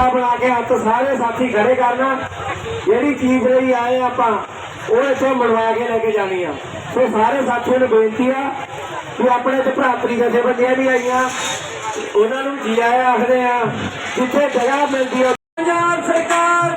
ਮੁੱਕਾ ਬਣਾ ਕੇ ਹੱਥ ਸਾਰੇ ਸਾਥੀ ਖੜੇ ਕਰਨਾ। ਜਿਹੜੀ ਚੀਜ਼ ਲਈ ਆਏ ਆਪਾਂ, ਉਹ ਇੱਥੋਂ ਮਨਵਾ ਕੇ ਲੈ ਕੇ ਜਾਣੀ ਆ। ਸੋ ਸਾਰੇ ਸਾਥੀਆਂ ਨੂੰ ਬੇਨਤੀ ਆ ਕਿ ਆਪਣੇ ਤੇ ਭਰਾਤਰੀ ਜਥੇਬੰਦੀਆਂ ਵੀ ਆਈਆਂ। ਉਹਨਾਂ ਨੂੰ ਜੀ ਆਇਆ ਆਖਦੇ ਆ, ਜਿੱਥੇ ਜਗ੍ਹਾ ਮਿਲਦੀ ਆ। ਪੰਜਾਬ ਸਰਕਾਰ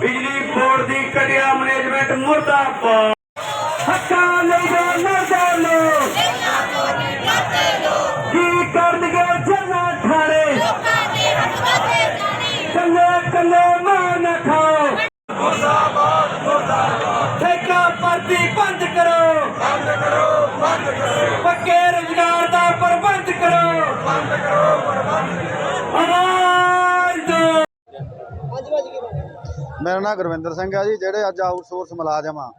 ਬਿਜਲੀ ਬੋਰਡ ਦੀ ਕੜਿਆ ਮੈਨੇਜਮੈਂਟ ਮੁਰਦਾਬਾਦ ਕੱਲੇ ਮਾਂ ਨਾ ਖਾਓ। ਠੇਕਾ ਭਰਤੀ ਬੰਦ ਕਰੋ। ਬੰਦ ਕਰੋ ਬੰਦ ਕਰੋ ਪੱਕੇ ਰੁਜ਼ਗਾਰ ਦਾ ਪ੍ਰਬੰਧ ਕਰੋ। ਬੰਦ ਕਰੋ ਪ੍ਰਬੰਧ ਆਵਾਜ਼ ਦਿਓ ਮੇਰਾ ਨਾਮ ਗੁਰਵਿੰਦਰ ਸਿੰਘ ਆ ਜੀ ਜਿਹੜੇ ਅੱਜ ਆਊਟਸੋਰਸ ਮੁਲਾਜ਼ਮ ਆ।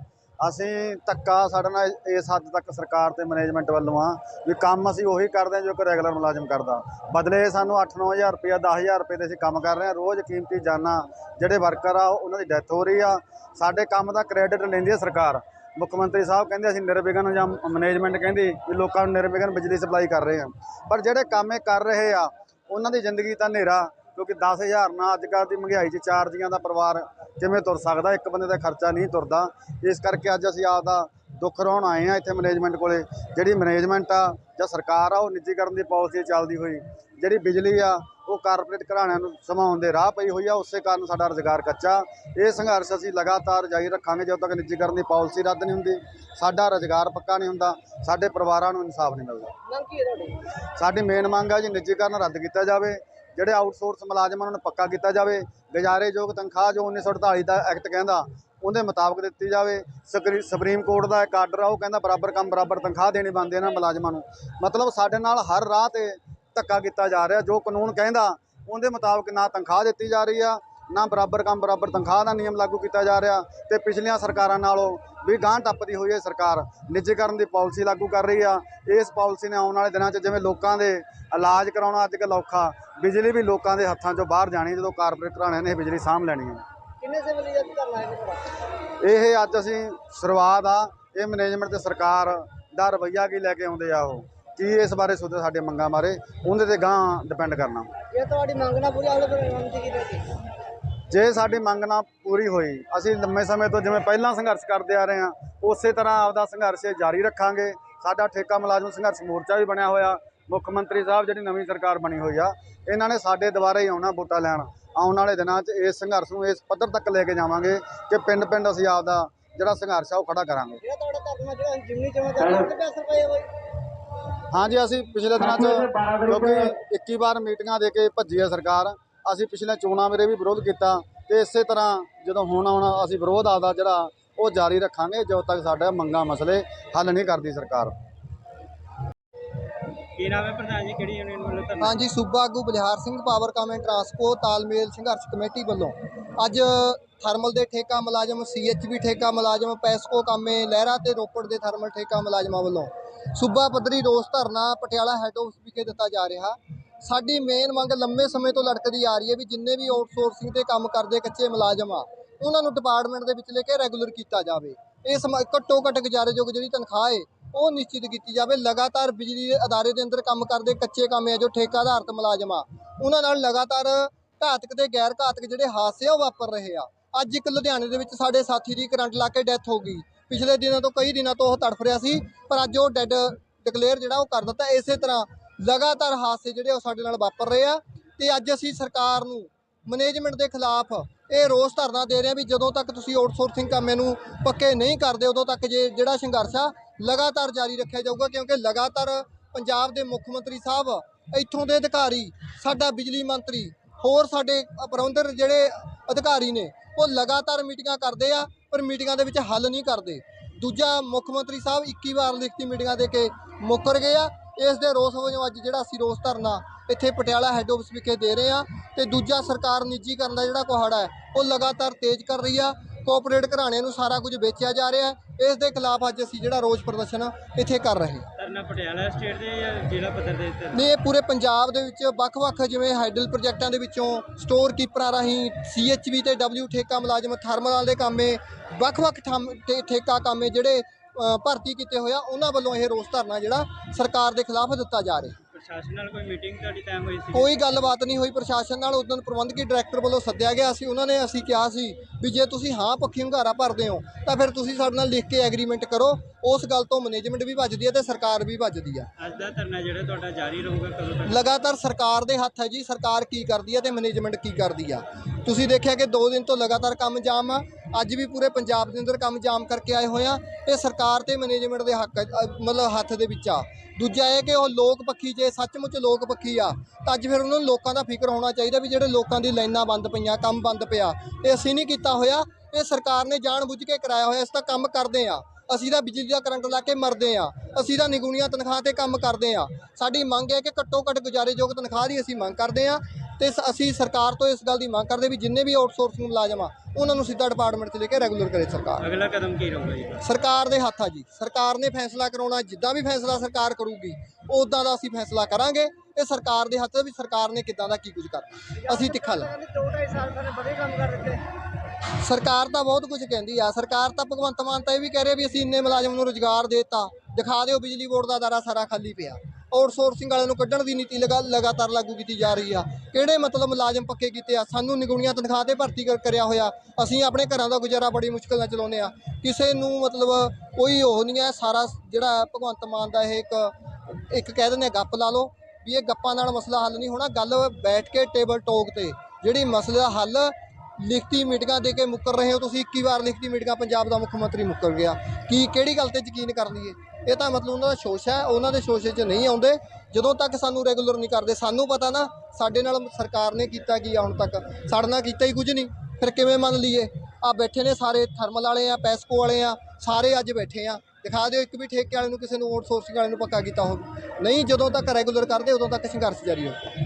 ਅਸੀਂ ਧੱਕਾ ਸਾਡੇ ਨਾਲ ਇਸ ਹੱਦ ਤੱਕ ਸਰਕਾਰ ਤੇ ਮੈਨੇਜਮੈਂਟ ਵੱਲੋਂ ਆ ਵੀ ਕੰਮ ਅਸੀਂ ਉਹੀ ਕਰਦੇ ਹਾਂ ਜੋ ਕਿ ਰੈਗੂਲਰ ਮੁਲਾਜ਼ਮ ਕਰਦਾ। ਬਦਲੇ ਸਾਨੂੰ 8-9000 ਰੁਪਇਆ 10000 ਰੁਪਏ 'ਤੇ ਅਸੀਂ ਕੰਮ ਕਰ ਰਹੇ ਹਾਂ ਰੋਜ਼ ਕੀਮਤੀ ਜਾਨਾਂ ਜਿਹੜੇ ਵਰਕਰ ਆ, ਉਹਨਾਂ ਦੀ ਡੈਥ ਹੋ ਰਹੀ ਆ। ਸਾਡੇ ਕੰਮ ਦਾ ਕ੍ਰੈਡਿਟ ਲੈਂਦੀ ਹੈ ਸਰਕਾਰ। ਮੁੱਖ ਮੰਤਰੀ ਸਾਹਿਬ ਕਹਿੰਦੇ ਅਸੀਂ ਨਿਰਵਿਘਨ ਜਾਂ ਮੈਨੇਜਮੈਂਟ ਕਹਿੰਦੀ ਵੀ ਲੋਕਾਂ ਨੂੰ ਨਿਰਵਿਘਨ ਬਿਜਲੀ ਸਪਲਾਈ ਕਰ ਰਹੇ ਹਾਂ ਪਰ ਜਿਹੜੇ ਕੰਮ ਇਹ ਕਰ ਰਹੇ ਆ, ਉਹਨਾਂ ਦੀ ਜ਼ਿੰਦਗੀ ਤਾਂ ਹਨੇਰਾ ਕਿਉਂਕਿ 10000 ਨਾਲ ਅੱਜ ਕੱਲ੍ਹ ਦੀ ਮਹਿੰਗਾਈ 'ਚ ਚਾਰ ਜੀਆਂ ਦਾ ਪਰਿਵਾਰ ਕਿਵੇਂ ਤੁਰ ਸਕਦਾ? ਇੱਕ ਬੰਦੇ ਦਾ ਖਰਚਾ ਨਹੀਂ ਤੁਰਦਾ। ਇਸ ਕਰਕੇ ਅੱਜ ਅਸੀਂ ਆਪਦਾ ਦੁੱਖ ਰੋਣ ਆਏ ਆ ਇੱਥੇ ਮੈਨੇਜਮੈਂਟ ਕੋਲੇ। ਜਿਹੜੀ ਮੈਨੇਜਮੈਂਟ ਆ ਜਾਂ ਸਰਕਾਰ ਆ ਉਹ ਨਿੱਜੀਕਰਨ ਦੀ ਪਾਲਿਸੀ ਚੱਲਦੀ ਹੋਈ। ਜਿਹੜੀ ਬਿਜਲੀ ਆ ਉਹ ਕਾਰਪੋਰੇਟ ਘਰਾਣਿਆਂ ਨੂੰ ਸਮਾਉਣ ਦੇ ਰਾਹ ਪਈ ਹੋਈ ਆ। ਉਸੇ ਕਾਰਨ ਸਾਡਾ ਰੁਜ਼ਗਾਰ ਕੱਚਾ। ਇਹ ਸੰਘਰਸ਼ ਅਸੀਂ ਲਗਾਤਾਰ ਜਾਰੀ ਰੱਖਾਂਗੇ। ਜਦੋਂ ਤੱਕ ਨਿੱਜੀਕਰਨ ਦੀ ਪਾਲਿਸੀ ਰੱਦ ਨਹੀਂ ਹੁੰਦੀ ਸਾਡਾ ਰੁਜ਼ਗਾਰ ਪੱਕਾ ਨਹੀਂ ਹੁੰਦਾ। ਸਾਡੇ ਪਰਿਵਾਰਾਂ ਨੂੰ ਇਨਸਾਫ ਨਹੀਂ ਮਿਲਦਾ। ਮੰਗ ਕੀ ਹੈ ਤੁਹਾਡੀ? ਸਾਡੀ ਮੇਨ ਮੰਗ ਹੈ ਜੀ ਨਿੱਜੀਕਰਨ ਰੱਦ ਕੀਤਾ ਜਾਵੇ। ਜਿਹੜੇ ਆਊਟਸੋਰਸ ਮੁਲਾਜ਼ਮਾਂ ਨੂੰ ਪੱਕਾ ਕੀਤਾ ਜਾਵੇ। ਗੁਜ਼ਾਰੇਯੋਗ ਤਨਖਾਹ ਜੋ 1948 ਦਾ ਐਕਟ ਕਹਿੰਦਾ, ਉਹਦੇ ਮੁਤਾਬਕ ਦਿੱਤੀ ਜਾਵੇ। ਸਕਰੀ- ਸੁਪਰੀਮ ਕੋਰਟ ਦਾ ਇੱਕ ਆਰਡਰ ਆ, ਉਹ ਕਹਿੰਦਾ ਬਰਾਬਰ ਕੰਮ, ਬਰਾਬਰ ਤਨਖਾਹ ਦੇਣੀ ਬਣਦੀ ਇਹਨਾਂ ਮੁਲਾਜ਼ਮਾਂ ਨੂੰ। ਮਤਲਬ ਸਾਡੇ ਨਾਲ ਹਰ ਰਾਹ ਤੇ ਧੱਕਾ ਕੀਤਾ ਜਾ ਰਿਹਾ, ਜੋ ਕਾਨੂੰਨ ਕਹਿੰਦਾ, ਉਹਦੇ ਮੁਤਾਬਕ ਨਾ ਤਨਖਾਹ ਦਿੱਤੀ ਜਾ ਰਹੀ ਆ ਨਾ ਬਰਾਬਰ ਕੰਮ ਬਰਾਬਰ ਤਨਖਾਹ ਦਾ ਨਿਯਮ ਲਾਗੂ ਕੀਤਾ ਜਾ ਰਿਹਾ ਤੇ ਪਿਛਲੀਆਂ ਸਰਕਾਰਾਂ ਨਾਲੋਂ ਵੀ ਗਾਂਹ ਟੱਪਦੀ ਹੋਈ ਹੈ ਸਰਕਾਰ ਨਿੱਜੀਕਰਨ ਦੀ ਪਾਲਿਸੀ ਲਾਗੂ ਕਰ ਰਹੀ ਆ। ਇਸ ਪਾਲਿਸੀ ਨੇ ਆਉਣ ਵਾਲੇ ਦਿਨਾਂ 'ਚ ਜਿਵੇਂ ਲੋਕਾਂ ਦੇ ਇਲਾਜ ਕਰਾਉਣਾ ਅੱਜ ਕੱਲ੍ਹ ਔਖਾ ਬਿਜਲੀ ਵੀ ਲੋਕਾਂ ਦੇ ਹੱਥਾਂ 'ਚੋਂ ਬਾਹਰ ਜਾਣੀ ਜਦੋਂ ਕਾਰਪੋਰੇਟ ਘਰਾਣਿਆਂ ਨੇ ਇਹ ਬਿਜਲੀ ਸਾਂਭ ਲੈਣੀ ਹੈ ਕਿੰਨੇ ਸਿਵਲ ਜੱਜ ਕਰਨਾ ਹੈ ਤੁਹਾਡਾ? ਇਹ ਅੱਜ ਅਸੀਂ ਸ਼ੁਰੂਆਤ ਆ ਇਹ ਮੈਨੇਜਮੈਂਟ ਤੇ ਸਰਕਾਰ ਦਾ ਰਵੱਈਆ ਕੀ ਲੈ ਕੇ ਆਉਂਦੇ ਆ ਉਹ ਕੀ ਇਸ ਬਾਰੇ ਸੋਚਦੇ ਸਾਡੇ ਮੰਗਾਂ ਬਾਰੇ ਉਹਦੇ ਤੇ ਗਾਂ ਡਿਪੈਂਡ ਕਰਨਾ। ਜੇ ਤੁਹਾਡੀ ਮੰਗ ਨਾ ਪੂਰੀ ਮੰਗ ਕੀ ਰਹੇਗੀ ਜੇ ਸਾਡੀ ਮੰਗ ਨਾ ਪੂਰੀ ਹੋਈ ਅਸੀਂ ਲੰਮੇ ਸਮੇਂ ਤੋਂ ਜਿਵੇਂ ਪਹਿਲਾਂ ਸੰਘਰਸ਼ ਕਰਦੇ ਆ ਰਹੇ ਹਾਂ ਉਸੇ ਤਰ੍ਹਾਂ ਆਪਦਾ ਸੰਘਰਸ਼ ਜਾਰੀ ਰੱਖਾਂਗੇ। ਸਾਡਾ ਠੇਕਾ ਮੁਲਾਜ਼ਮ ਸੰਘਰਸ਼ ਮੋਰਚਾ ਵੀ ਬਣਿਆ ਹੋਇਆ ਮੁੱਖ ਮੰਤਰੀ ਸਾਹਿਬ ਜਿਹੜੀ ਨਵੀਂ ਸਰਕਾਰ ਬਣੀ ਹੋਈ ਆ ਇਹਨਾਂ ਨੇ ਸਾਡੇ ਦੁਆਰੇ ਹੀ ਆਉਣਾ ਵੋਟਾਂ ਲੈਣ। ਆਉਣ ਵਾਲੇ ਦਿਨਾਂ 'ਚ ਇਸ ਸੰਘਰਸ਼ ਨੂੰ ਇਸ ਪੱਧਰ ਤੱਕ ਲੈ ਕੇ ਜਾਵਾਂਗੇ ਕਿ ਪਿੰਡ ਪਿੰਡ ਅਸੀਂ ਆਪਦਾ ਜਿਹੜਾ ਸੰਘਰਸ਼ ਆ ਉਹ ਖੜਾ ਕਰਾਂਗੇ। ਜਿਹੜਾ ਤੁਹਾਡਾ ਧਰਨਾ ਜਿਹੜਾ ਜਿਮਨੀ ਚੋਂ ਦਾ ਕਿੰਨੇ ਪੈਸੇ ਪਏ ਬਾਈ? ਹਾਂਜੀ ਅਸੀਂ ਪਿਛਲੇ ਦਿਨਾਂ 'ਚ ਕਿਉਂਕਿ 21 ਵਾਰ ਮੀਟਿੰਗਾਂ ਦੇ ਕੇ ਭੱਜੀ ਹੈ ਸਰਕਾਰ। ਅਸੀਂ ਪਿਛਲੇ ਚੋਣਾਂ ਵੇਲੇ ਵੀ ਵਿਰੋਧ ਕੀਤਾ ਤੇ ਇਸੇ ਤਰ੍ਹਾਂ ਜਦੋਂ ਹੁਣ ਆਉਣਾ ਅਸੀਂ ਵਿਰੋਧ ਆਪਦਾ ਜਿਹੜਾ ਉਹ ਜਾਰੀ ਰੱਖਾਂਗੇ ਜਦੋਂ ਤੱਕ ਸਾਡਾ ਮੰਗਾਂ ਮਸਲੇ ਹੱਲ ਨਹੀਂ ਕਰਦੀ ਸਰਕਾਰ। ਕੀ ਨਾਮ ਹੈ ਪ੍ਰਧਾਨ ਜੀ? ਕਿਹੜੀ ਯੂਨੀਅਨ ਵੱਲੋਂ ਧਰਨਾ? ਹਾਂਜੀ ਸੂਬਾ ਆਗੂ ਬਲਿਹਾਰ ਸਿੰਘ ਪਾਵਰ ਕਾਮੇ ਟਰਾਂਸਪੋ ਤਾਲਮੇਲ ਸੰਘਰਸ਼ ਕਮੇਟੀ ਵੱਲੋਂ ਅੱਜ ਥਰਮਲ ਦੇ ਠੇਕਾ ਮੁਲਾਜ਼ਮ ਸੀਐਚਬੀ ਠੇਕਾ ਮੁਲਾਜ਼ਮ ਪੈਸਕੋ ਕਾਮੇ ਲਹਿਰਾ ਤੇ ਰੋਪੜ ਦੇ ਥਰਮਲ ਠੇਕਾ ਮੁਲਾਜ਼ਮਾਂ ਵੱਲੋਂ ਸੂਬਾ ਪੱਧਰੀ ਰੋਸ ਧਰਨਾ ਪਟਿਆਲਾ ਹੈੱਡ ਆਫਿਸ ਵਿਖੇ ਦਿੱਤਾ ਜਾ ਰਿਹਾ। ਸਾਡੀ ਮੇਨ ਮੰਗ ਲੰਮੇ ਸਮੇਂ ਤੋਂ ਲਟਕਦੀ ਆ ਰਹੀ ਹੈ ਵੀ ਜਿੰਨੇ ਵੀ ਆਊਟਸੋਰਸਿੰਗ ਤੇ ਕੰਮ ਕਰਦੇ ਕੱਚੇ ਮੁਲਾਜ਼ਮ ਆ, ਉਹਨਾਂ ਨੂੰ ਡਿਪਾਰਟਮੈਂਟ ਦੇ ਵਿੱਚ ਲੈ ਕੇ ਰੈਗੂਲਰ ਕੀਤਾ ਜਾਵੇ। ਇਸ ਮ- ਘੱਟੋ ਘੱਟ ਗੁਜ਼ਾਰੇਯੋਗ ਜਿਹੜੀ ਤਨਖਾਹ ਹੈ ਉਹ ਨਿਸ਼ਚਿਤ ਕੀਤੀ ਜਾਵੇ। ਲਗਾਤਾਰ ਬਿਜਲੀ ਦੇ ਅਦਾਰੇ ਦੇ ਅੰਦਰ ਕੰਮ ਕਰਦੇ ਕੱਚੇ ਕੰਮ ਆ ਜੋ ਠੇਕਾ ਆਧਾਰਿਤ ਮੁਲਾਜ਼ਮ ਆ, ਉਹਨਾਂ ਨਾਲ ਲਗਾਤਾਰ ਘਾਤਕ ਤੇ ਗੈਰ ਘਾਤਕ ਜਿਹੜੇ ਹਾਦਸੇ ਆ ਉਹ ਵਾਪਰ ਰਹੇ ਆ। ਅੱਜ ਇੱਕ ਲੁਧਿਆਣੇ ਦੇ ਵਿੱਚ ਸਾਡੇ ਸਾਥੀ ਦੀ ਕਰੰਟ ਲਾ ਕੇ ਡੈਥ ਹੋ ਗਈ। ਪਿਛਲੇ ਦਿਨਾਂ ਤੋਂ ਕਈ ਦਿਨਾਂ ਤੋਂ ਉਹ ਤੜਫ ਰਿਹਾ ਸੀ, ਪਰ ਅੱਜ ਉਹ ਡੈੱਡ ਡਿਕਲੇਅਰ ਜਿਹੜਾ ਉਹ ਕਰ ਦਿੱਤਾ। ਇਸੇ ਤਰ੍ਹਾਂ ਲਗਾਤਾਰ ਹਾਦਸੇ ਜਿਹੜੇ ਉਹ ਸਾਡੇ ਨਾਲ ਵਾਪਰ ਰਹੇ ਆ ਤੇ ਅੱਜ ਅਸੀਂ ਸਰਕਾਰ ਨੂੰ ਮੈਨੇਜਮੈਂਟ ਦੇ ਖਿਲਾਫ ਇਹ ਰੋਸ ਧਰਨਾ ਦੇ ਰਹੇ ਆ ਵੀ ਜਦੋਂ ਤੱਕ ਤੁਸੀਂ ਆਊਟਸੋਰਸਿੰਗ ਕੰਮ ਨੂੰ ਪੱਕੇ ਨਹੀਂ ਕਰਦੇ, ਉਦੋਂ ਤੱਕ ਜੇ ਜਿਹੜਾ ਸੰਘਰਸ਼ ਆ ਲਗਾਤਾਰ ਜਾਰੀ ਰੱਖਿਆ ਜਾਊਗਾ ਕਿਉਂਕਿ ਲਗਾਤਾਰ ਪੰਜਾਬ ਦੇ ਮੁੱਖ ਮੰਤਰੀ ਸਾਹਿਬ, ਇੱਥੋਂ ਦੇ ਅਧਿਕਾਰੀ, ਸਾਡਾ ਬਿਜਲੀ ਮੰਤਰੀ, ਹੋਰ ਸਾਡੇ ਪ੍ਰਬੰਧਕ ਜਿਹੜੇ ਅਧਿਕਾਰੀ ਨੇ, ਉਹ ਲਗਾਤਾਰ ਮੀਟਿੰਗਾਂ ਕਰਦੇ ਆ, ਪਰ ਮੀਟਿੰਗਾਂ ਦੇ ਵਿੱਚ ਹੱਲ ਨਹੀਂ ਕਰਦੇ। ਦੂਜਾ ਮੁੱਖ ਮੰਤਰੀ ਸਾਹਿਬ 21 ਵਾਰ ਲਿਖਤੀ ਮੀਟਿੰਗਾਂ ਦੇ ਕੇ ਮੁੱਕਰ ਗਏ ਆ ਇਸ ਦੇ ਰੋਸ ਵਜੋਂ ਅੱਜ ਜਿਹੜਾ ਅਸੀਂ ਰੋਸ ਧਰਨਾ ਇੱਥੇ ਪਟਿਆਲਾ ਹੈੱਡ ਆਫਿਸ ਵਿਖੇ ਦੇ ਰਹੇ ਆ ਤੇ ਦੂਜਾ ਸਰਕਾਰ ਨਿੱਜੀਕਰਨ ਦਾ ਜਿਹੜਾ ਕੁਹਾੜਾ ਹੈ ਉਹ ਲਗਾਤਾਰ ਤੇਜ਼ ਕਰ ਰਹੀ ਆ ਕੋਆਪਰੇਟ ਘਰਾਣਿਆਂ ਨੂੰ ਸਾਰਾ ਕੁਝ ਵੇਚਿਆ ਜਾ ਰਿਹਾ ਹੈ। ਇਸ ਦੇ ਖਿਲਾਫ ਅੱਜ ਅਸੀਂ ਜਿਹੜਾ ਰੋਸ ਪ੍ਰਦਰਸ਼ਨ ਇੱਥੇ ਕਰ ਰਹੇ ਹਾਂ। ਧਰਨਾ ਪਟਿਆਲਾ ਸਟੇਟ ਦੇ ਜਾਂ ਜ਼ਿਲ੍ਹਾ ਪੱਧਰ ਦੇ ਧਰਨਾ ਨੇ ਇਹ ਪੂਰੇ ਪੰਜਾਬ ਦੇ ਵਿੱਚ ਵੱਖ-ਵੱਖ ਜਿਵੇਂ ਹਾਈਡਲ ਪ੍ਰੋਜੈਕਟਾਂ ਦੇ ਵਿੱਚੋਂ ਸਟੋਰ ਕੀਪਰਾਂ ਰਾਹੀਂ ਸੀਐਚਵੀ ਤੇ ਡਬਲਯੂ ਠੇਕਾ ਮੁਲਾਜ਼ਮ ਥਰਮਲ ਦੇ ਕੰਮੇ ਵੱਖ-ਵੱਖ ਠੇਕਾ ਕੰਮੇ ਜਿਹੜੇ ਭਰਤੀ ਕੀਤੇ ਹੋਇਆ ਉਹਨਾਂ ਵੱਲੋਂ ਇਹ ਰੋਸ ਧਰਨਾ ਜਿਹੜਾ ਸਰਕਾਰ ਦੇ ਖਿਲਾਫ ਦਿੱਤਾ ਜਾ ਰਿਹਾ। ਪ੍ਰਸ਼ਾਸਨ ਨਾਲ ਕੋਈ ਮੀਟਿੰਗ ਤੁਹਾਡੀ ਤੈਅ ਹੋਈ ਸੀ? ਕੋਈ ਗੱਲਬਾਤ ਨਹੀਂ ਹੋਈ। ਪ੍ਰਸ਼ਾਸਨ ਨਾਲ ਉਦੋਂ ਪ੍ਰਬੰਧਕੀ ਡਾਇਰੈਕਟਰ ਵੱਲੋਂ ਸੱਦਿਆ ਗਿਆ ਸੀ। ਉਹਨਾਂ ਨੇ ਅਸੀਂ ਕਿਹਾ ਸੀ ਵੀ ਜੇ ਤੁਸੀਂ ਹਾਂ ਪੱਖੀ ਹੁੰਗਾਰਾ ਭਰਦੇ ਹੋ ਤਾਂ ਫਿਰ ਤੁਸੀਂ ਸਾਡੇ ਨਾਲ ਲਿਖ ਕੇ ਐਗਰੀਮੈਂਟ ਕਰੋ। ਉਸ ਗੱਲ ਤੋਂ ਮੈਨੇਜਮੈਂਟ ਵੀ ਭੱਜਦੀ ਹੈ ਤੇ ਸਰਕਾਰ ਵੀ ਭੱਜਦੀ ਹੈ। ਅੱਜ ਦਾ ਧਰਨਾ ਜਿਹੜਾ ਤੁਹਾਡਾ ਜਾਰੀ ਰਹੂਗਾ ਕਦੋਂ ਤੱਕ? ਲਗਾਤਾਰ ਸਰਕਾਰ ਦੇ ਹੱਥ ਹੈ ਜੀ। ਸਰਕਾਰ ਕੀ ਕਰਦੀ ਹੈ ਤੇ ਮੈਨੇਜਮੈਂਟ ਕੀ ਕਰਦੀ ਆ। ਤੁਸੀਂ ਦੇਖਿਆ ਕਿ 2 ਦਿਨ ਤੋਂ ਲਗਾਤਾਰ ਕੰਮ ਜਾਮ ਆ। ਅੱਜ ਵੀ ਪੂਰੇ ਪੰਜਾਬ ਦੇ ਅੰਦਰ ਕੰਮ ਜਾਮ ਕਰਕੇ ਆਏ ਹੋਏ ਆ ਇਹ ਸਰਕਾਰ ਤੇ ਮੈਨੇਜਮੈਂਟ ਦੇ ਹੱਕ ਮਤਲਬ ਹੱਥ ਦੇ ਵਿੱਚ ਆ। ਦੂਜਾ ਇਹ ਕਿ ਉਹ ਲੋਕ ਪੱਖੀ ਜੇ, ਸੱਚਮੁੱਚ ਲੋਕ ਪੱਖੀ ਆ, ਤਾਂ ਅੱਜ ਫਿਰ ਉਹਨਾਂ ਨੂੰ ਲੋਕਾਂ ਦਾ ਫਿਕਰ ਹੋਣਾ ਚਾਹੀਦਾ ਵੀ ਜਿਹੜੇ ਲੋਕਾਂ ਦੀ ਲਾਈਨਾਂ ਬੰਦ ਪਈਆਂ, ਕੰਮ ਬੰਦ ਪਿਆ, ਇਹ ਅਸੀਂ ਨਹੀਂ ਕੀਤਾ ਹੋਇਆ, ਇਹ ਸਰਕਾਰ ਨੇ ਜਾਣਬੁੱਝ ਕੇ ਕਰਾਇਆ ਹੋਇਆ ਇਸ ਤਾਂ ਕੰਮ ਕਰਦੇ ਆ। ਅਸੀਂ ਤਾਂ ਬਿਜਲੀ ਦਾ ਕਰੰਟ ਲਾ ਕੇ ਮਰਦੇ ਆ, ਅਸੀਂ ਤਾਂ ਨਿਗੂਣੀਆਂ ਤਨਖਾਹ ਤੇ ਕੰਮ ਕਰਦੇ ਆ। ਸਾਡੀ ਮੰਗ ਹੈ ਕਿ ਘੱਟੋ ਘੱਟ ਗੁਜ਼ਾਰੇਯੋਗ ਤਨਖਾਹ ਦੀ ਅਸੀਂ ਮੰਗ ਕਰਦੇ ਆ ਤੇ ਅਸੀਂ ਸਰਕਾਰ ਤੋਂ ਇਸ ਗੱਲ ਦੀ ਮੰਗ ਕਰਦੇ ਵੀ ਜਿੰਨੇ ਵੀ ਆਊਟਸੋਰਸਿੰਗ ਮੁਲਾਜ਼ਮ ਆ ਉਹਨਾਂ ਨੂੰ ਸਿੱਧਾ ਡਿਪਾਰਟਮੈਂਟ 'ਚ ਲੈ ਕੇ ਰੈਗੂਲਰ ਕਰੇ ਸਰਕਾਰ। ਅਗਲਾ ਕਦਮ ਕੀ ਰਹੂਗਾ ਜੀ? ਸਰਕਾਰ ਦੇ ਹੱਥ ਆ ਜੀ। ਸਰਕਾਰ ਨੇ ਫੈਸਲਾ ਕਰਾਉਣਾ ਜਿੱਦਾਂ ਵੀ ਫੈਸਲਾ ਸਰਕਾਰ ਕਰੂਗੀ ਉਦਾਂ ਦਾ ਅਸੀਂ ਫੈਸਲਾ ਕਰਾਂਗੇ ਇਹ ਸਰਕਾਰ ਦੇ ਹੱਥ ਵੀ ਸਰਕਾਰ ਨੇ ਕਿੱਦਾਂ ਦਾ ਕੀ ਕੁਝ ਕਰਨਾ। ਅਸੀਂ ਤਿੱਖਾ ਲਾ ਸਰਕਾਰ ਤਾਂ ਬਹੁਤ ਕੁਝ ਕਹਿੰਦੀ ਆ। ਸਰਕਾਰ ਤਾਂ ਭਗਵੰਤ ਮਾਨ ਤਾਂ ਇਹ ਵੀ ਕਹਿ ਰਿਹਾ ਵੀ ਅਸੀਂ ਇੰਨੇ ਮੁਲਾਜ਼ਮ ਨੂੰ ਰੁਜ਼ਗਾਰ ਦੇਤਾ। ਦਿਖਾ ਦਿਓ ਬਿਜਲੀ ਬੋਰਡ ਦਾ ਦਾਰਾ ਸਾਰਾ ਖਾਲੀ ਪਿਆ। ਆਊਟਸੋਰਸਿੰਗ ਵਾਲਿਆਂ ਨੂੰ ਕੱਢਣ ਦੀ ਨੀਤੀ ਲਗਾ ਲਗਾਤਾਰ ਲਾਗੂ ਕੀਤੀ ਜਾ ਰਹੀ ਆ। ਕਿਹੜੇ ਮਤਲਬ ਮੁਲਾਜ਼ਮ ਪੱਕੇ ਕੀਤੇ ਆ? ਸਾਨੂੰ ਨਿਗੁਣੀਆਂ ਤਨਖਾਹ ਤੇ ਭਰਤੀ ਕਰ- ਕਰਿਆ ਹੋਇਆ। ਅਸੀਂ ਆਪਣੇ ਘਰਾਂ ਦਾ ਗੁਜ਼ਾਰਾ ਬੜੀ ਮੁਸ਼ਕਲ ਨਾਲ ਚਲਾਉਂਦੇ ਆ। ਕਿਸੇ ਨੂੰ ਮਤਲਬ ਕੋਈ ਉਹ ਨਹੀਂ ਹੈ। ਸਾਰਾ ਜਿਹੜਾ ਭਗਵੰਤ ਮਾਨ ਦਾ ਇਹ ਇੱਕ ਇੱਕ ਕਹਿ ਦਿੰਦੇ ਆ, ਗੱਪ ਲਾ ਲਓ ਵੀ ਇਹ ਗੱਪਾਂ ਨਾਲ ਮਸਲਾ ਹੱਲ ਨਹੀਂ ਹੋਣਾ। ਗੱਲ ਬੈਠ ਕੇ ਟੇਬਲ ਟੋਕ ਤੇ ਜਿਹੜੀ ਮਸਲੇ ਦਾ ਹੱਲ ਲਿਖਤੀ ਮੀਟਿੰਗਾਂ ਦੇ ਕੇ ਮੁੱਕਰ ਰਹੇ ਹੋ ਤੁਸੀਂ? 21 ਵਾਰ ਲਿਖਤੀ ਮੀਟਿੰਗਾਂ ਪੰਜਾਬ ਦਾ ਮੁੱਖ ਮੰਤਰੀ ਮੁੱਕਰ ਗਿਆ। ਕੀ, ਕਿਹੜੀ ਗੱਲ ਤੇ ਯਕੀਨ ਕਰ ਲਈਏ? ਇਹ ਤਾਂ ਮਤਲਬ ਉਹਨਾਂ ਦਾ ਸ਼ੋਸ਼ਾ ਹੈ, ਉਹਨਾਂ ਦੇ ਸ਼ੋਸ਼ੇ 'ਚ ਨਹੀਂ ਆਉਂਦੇ। ਜਦੋਂ ਤੱਕ ਸਾਨੂੰ ਰੈਗੂਲਰ ਨਹੀਂ ਕਰਦੇ, ਸਾਨੂੰ ਪਤਾ ਨਾ, ਸਾਡੇ ਨਾਲ ਸਰਕਾਰ ਨੇ ਕੀਤਾ ਕੀ ਆ ਹੁਣ ਤੱਕ। ਸਾਡੇ ਨਾਲ ਕੀਤਾ ਹੀ ਕੁਝ ਨਹੀਂ। ਫਿਰ ਕਿਵੇਂ ਮੰਨ ਲਈਏ? ਆ ਬੈਠੇ ਨੇ ਸਾਰੇ ਥਰਮਲ ਵਾਲੇ ਆ, ਪੈਸਕੋ ਵਾਲੇ ਆ, ਸਾਰੇ ਅੱਜ ਬੈਠੇ ਆ। ਦਿਖਾ ਦਿਓ ਇੱਕ ਵੀ ਠੇਕੇ ਵਾਲੇ ਨੂੰ, ਕਿਸੇ ਨੂੰ ਆਊਟਸੋਰਸਿੰਗ ਵਾਲੇ ਨੂੰ ਪੱਕਾ ਕੀਤਾ ਹੋਵੇ। ਨਹੀਂ, ਜਦੋਂ ਤੱਕ ਰੈਗੂਲਰ ਕਰਦੇ, ਉਦੋਂ ਤੱਕ ਸੰਘਰਸ਼ ਜਾਰੀ ਹੋਊਗਾ